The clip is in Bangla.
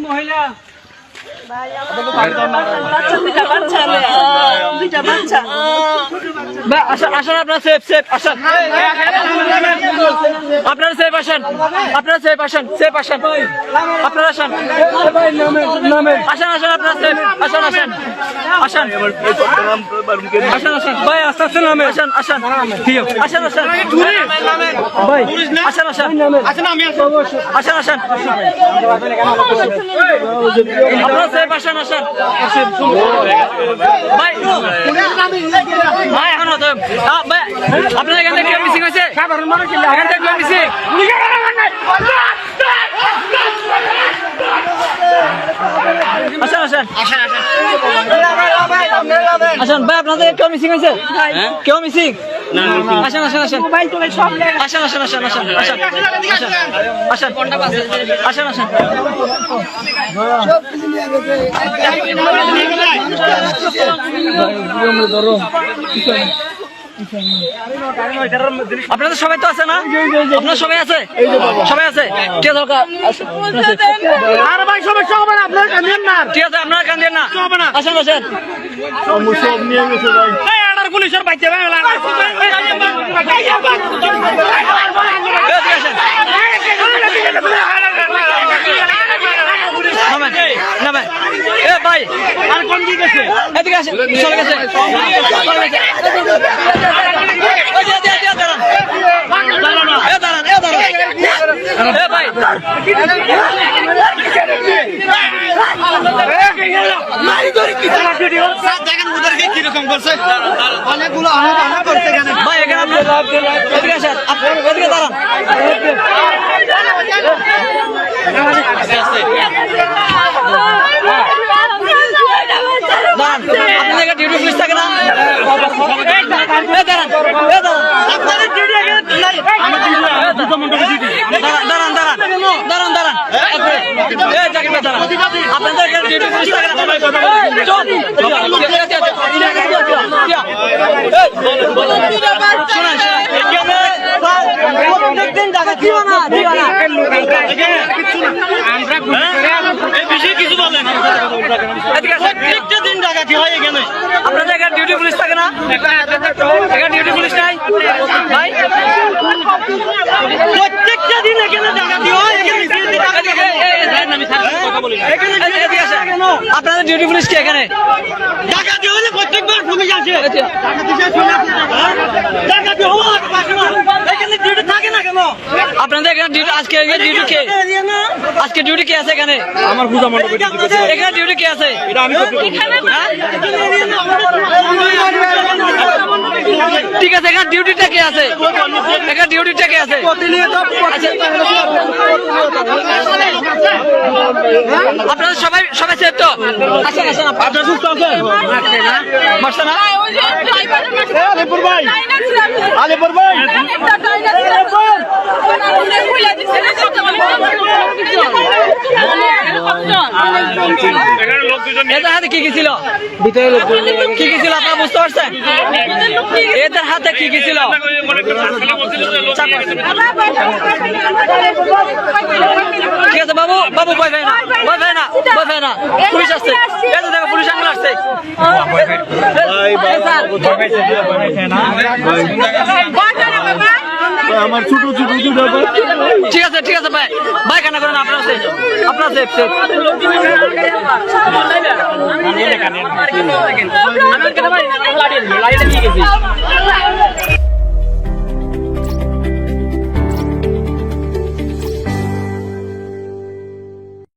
মহিলা আসেন আসেন আপনারা সেফ সেফ আসেন। আপনারা সেফ আসেন আপনারা সেফ আসেন সেফ আসেন। আপনারা আসেন। আসেন আসেন আপনারা সেফ আসেন আসেন। আসেন। আসেন আসেন। ভাই আস্তে আস্তে নামে আসেন আসেন। আসেন আসেন। ভাই আসেন আসেন। আসেন আমি আসেন আসেন। আপনারা সেফ আসেন আসেন। ভাই ভাই এখন ভাই আপনার এখান থেকে মিসিং হয়েছে এখান থেকে মিসিং আসেন আসেন। আসেন ভাই আপনাদের কেউ মিসিং হয়েছে? কেউ মিসিং? আসেন আসেন আসেন। আসেন আসেন আসেন আসেন আসেন। আসেন আসেন আসেন আসেন। আপনাদের সবাই তো আছে না? আপনার সবাই আছে? সবাই আছে? কে দরকার? আর ভাই সমস্যা হবে না আপনার কান্দেন না। ঠিক আছে আপনারা কান্দিয়েন না। আসেন আসেন। সব নিয়ে গেছে ভাই পুলিশের বাইতে ভাই কোন কি গেছে? এদিকে আসেন চলে গেছে। অনেকগুলো করতে গেছে ভাই এখানে আপনি লাভ আপনি ডিউটি পুলিশ থাকে না? প্রত্যেকদিন টাকা দিও কিছু বলেন। প্রত্যেকটা দিন হয় এখানে আপনাদের ডিউটি পুলিশ থাকে না ডিউটি পুলিশ নাই ভাই প্রত্যেকটা দিন এখানে ডাকাতি হয় এখানে এদিকে, এই, এই, এই, এখানে এদিকে আসেন। আপনাদের ডিউটি পুলিশ কি এখানে? ডাকাতি হলে প্রত্যেকবার পুলিশ আসে। ডাকাতি এখানে ডিউটি থাকে না কেন? আপনাদের এখানে ডিউটি আজকে ডিউটি কে? আজকে ডিউটি কে আছে এখানে? আমার পূজা মণ্ডপে এখানে ডিউটি কে আছে? হ্যাঁ? ঠিক আছে এখানে ডিউটিটা কে আছে? এখানে ডিউটিটা কে আছে? আচ্ছা। আপনারা সবাই সবাই সেফ তো? আসেন আসেন আপনারা। সুস্থ আছেন? মারছে না? আলিপুর ভাই। আলিপুর ভাই। এদের হাতে কি কি ছিল? কি কি ছিল? আপনারা বুঝতে পারছেন? এদের হাতে কি কি ছিল? না। পুলিশ আসছে। এই তো দেখো পুলিশ আঙ্গুল আসছে। আমার ছোট ছোট দুটো ঠিক আছে ঠিক আছে ভাই। ভাই কেন করেন? আপনার সেফ আপনার সেফ সেফ লাড়িটা নিয়ে গেছি